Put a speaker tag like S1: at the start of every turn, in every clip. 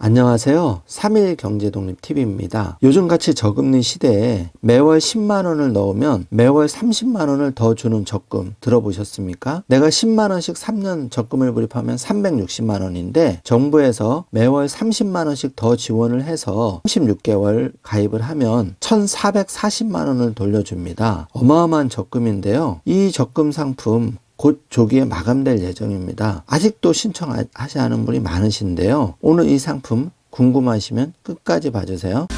S1: 안녕하세요. 3일 경제독립TV입니다. 요즘같이 저금리 시대에 매월 10만원을 넣으면 매월 30만원을 더 주는 적금 들어보셨습니까? 내가 10만원씩 3년 적금을 불입하면 360만원인데 정부에서 매월 30만원씩 더 지원을 해서 36개월 가입을 하면 1440만원을 돌려줍니다. 어마어마한 적금인데요. 이 적금 상품 곧 조기에 마감될 예정입니다. 아직도 신청하지 않은 분이 많으신데요. 오늘 이 상품 궁금하시면 끝까지 봐주세요.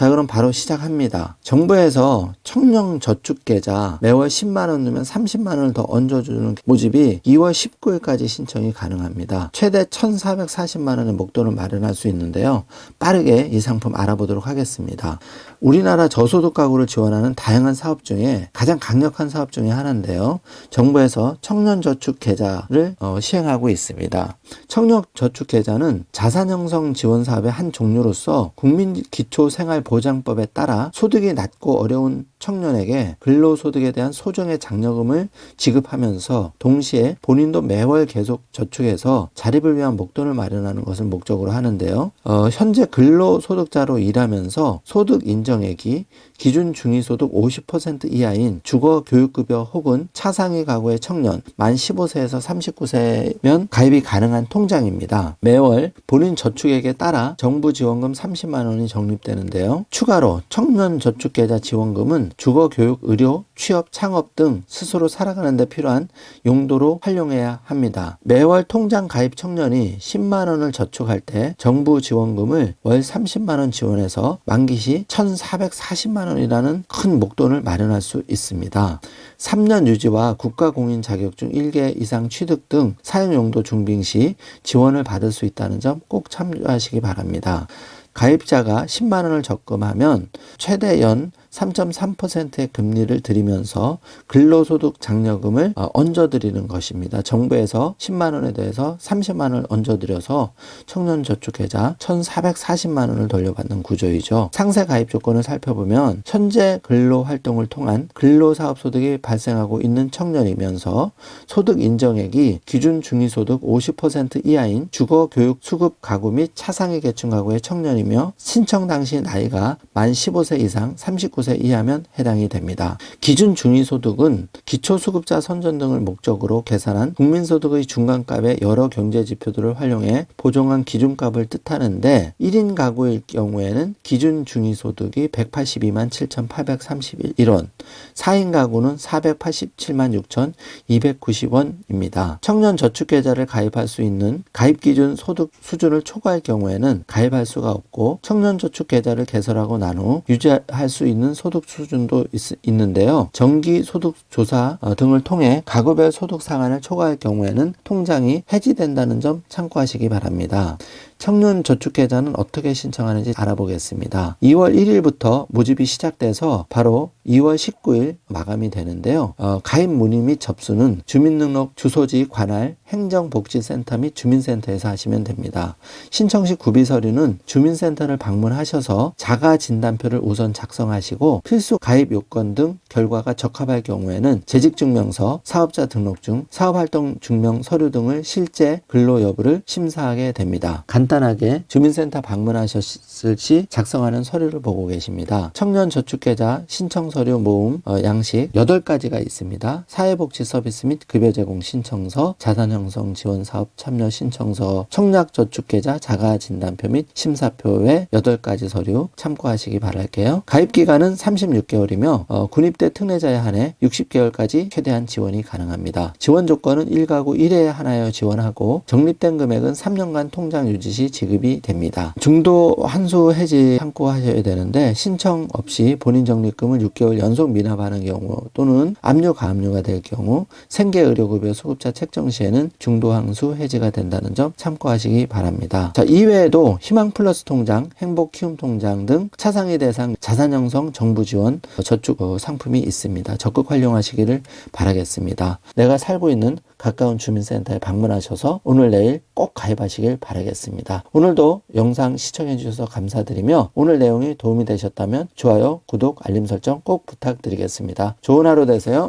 S1: 자, 그럼 바로 시작합니다. 정부에서 청년 저축 계좌 매월 10만 원 넣으면 30만 원을 더 얹어주는 모집이 2월 19일까지 신청이 가능합니다. 최대 1,440만 원의 목돈을 마련할 수 있는데요. 빠르게 이 상품 알아보도록 하겠습니다. 우리나라 저소득 가구를 지원하는 다양한 사업 중에 가장 강력한 사업 중에 하나인데요. 정부에서 청년 저축 계좌를 어, 시행하고 있습니다. 청년 저축 계좌는 자산 형성 지원 사업의 한 종류로서 국민 기초 생활 보장법에 따라 소득이 낮고 어려운 청년에게 근로소득에 대한 소정의 장려금을 지급하면서 동시에 본인도 매월 계속 저축해서 자립을 위한 목돈을 마련하는 것을 목적으로 하는데요. 어, 현재 근로소득자로 일하면서 소득 인정액이 기준 중위소득 50% 이하인 주거 교육급여 혹은 차상위 가구의 청년 만 15세에서 39세면 가입이 가능한 통장입니다. 매월 본인 저축액에 따라 정부 지원금 30만 원이 적립되는데요. 추가로 청년 저축계좌 지원금은 주거, 교육, 의료, 취업, 창업 등 스스로 살아가는 데 필요한 용도로 활용해야 합니다. 매월 통장 가입 청년이 10만 원을 저축할 때 정부 지원금을 월 30만 원 지원해서 만기 시 1,440만 원이라는 큰 목돈을 마련할 수 있습니다. 3년 유지와 국가 공인 자격증 1개 이상 취득 등 사용 용도 증빙 시 지원을 받을 수 있다는 점 꼭 참조하시기 바랍니다. 가입자가 10만 원을 적금하면 최대 연 3.3%의 금리를 들이면서 근로소득 장려금을 어, 얹어드리는 것입니다. 정부에서 10만 원에 대해서 30만 원을 얹어드려서 청년 저축계좌 1,440만 원을 돌려받는 구조이죠. 상세 가입 조건을 살펴보면 현재 근로 활동을 통한 근로사업 소득이 발생하고 있는 청년이면서 소득 인정액이 기준 중위소득 50% 이하인 주거, 교육, 수급 가구 및 차상위 계층 가구의 청년이며 신청 당시 나이가 만 15세 이상 39세 이하면 해당이 됩니다. 기준 중위소득은 기초수급자 선전 등을 목적으로 계산한 국민소득의 중간값의 여러 경제지표들을 활용해 보정한 기준값을 뜻하는데 1인 가구일 경우에는 기준 중위소득이 182만 7,831원, 4인 가구는 487만 6,290원입니다. 청년 저축계좌를 가입할 수 있는 가입 기준 소득 수준을 초과할 경우에는 가입할 수가 없고 청년 저축 계좌를 개설하고 난 후 유지할 수 있는 소득 수준도 있, 는데요 정기 소득 조사 어, 등을 통해 가구별 소득 상한을 초과할 경우에는 통장이 해지된다는 점 참고하시기 바랍니다. 청년 저축 계좌는 어떻게 신청하는지 알아보겠습니다. 2월 1일부터 모집이 시작돼서 바로 2월 19일 마감이 되는데요. 어, 가입 문의 및 접수는 주민등록 주소지 관할 행정복지센터 및 주민센터에서 하시면 됩니다. 신청 시 구비 서류는 주민센터를 방문하셔서 자가 진단표를 우선 작성하시고 필수 가입 요건 등 결과가 적합할 경우에는 재직증명서, 사업자 등록증, 사업활동 증명 서류 등을 실제 근로 여부를 심사하게 됩니다. 간단하게 주민센터 방문하셨을 시 작성하는 서류를 보고 계십니다. 청년 저축계좌 신청 서류 모음 어, 양식 8가지가 있습니다. 사회복지 서비스 및 급여 제공 신청서, 자산형 성 지원 사업 참여 신청서, 청약 저축계좌 자가 진단표 및 심사표 외 8가지 서류 참고하시기 바랄게요. 가입 기간은 36개월이며 어, 군입대 특례자에 한해 60개월까지 최대한 지원이 가능합니다. 지원 조건은 1가구 1회에 하나여 지원하고 적립된 금액은 3년간 통장 유지 시 지급이 됩니다. 중도 한수 해지 참고하셔야 되는데 신청 없이 본인 적립금을 6개월 연속 미납하는 경우 또는 압류 가압류가 될 경우 생계 의료급여 수급자 책정 시에는 중도 항수 해지가 된다는 점 참고하시기 바랍니다. 자, 이외에도 희망 플러스 통장, 행복 키움 통장 등 차상위 대상 자산 형성 정부 지원 저축 어, 상품이 있습니다. 적극 활용하시기를 바라겠습니다. 내가 살고 있는 가까운 주민센터에 방문하셔서 오늘 내일 꼭 가입하시길 바라겠습니다. 오늘도 영상 시청해 주셔서 감사드리며 오늘 내용이 도움이 되셨다면 좋아요, 구독, 알림 설정 꼭 부탁드리겠습니다. 좋은 하루 되세요.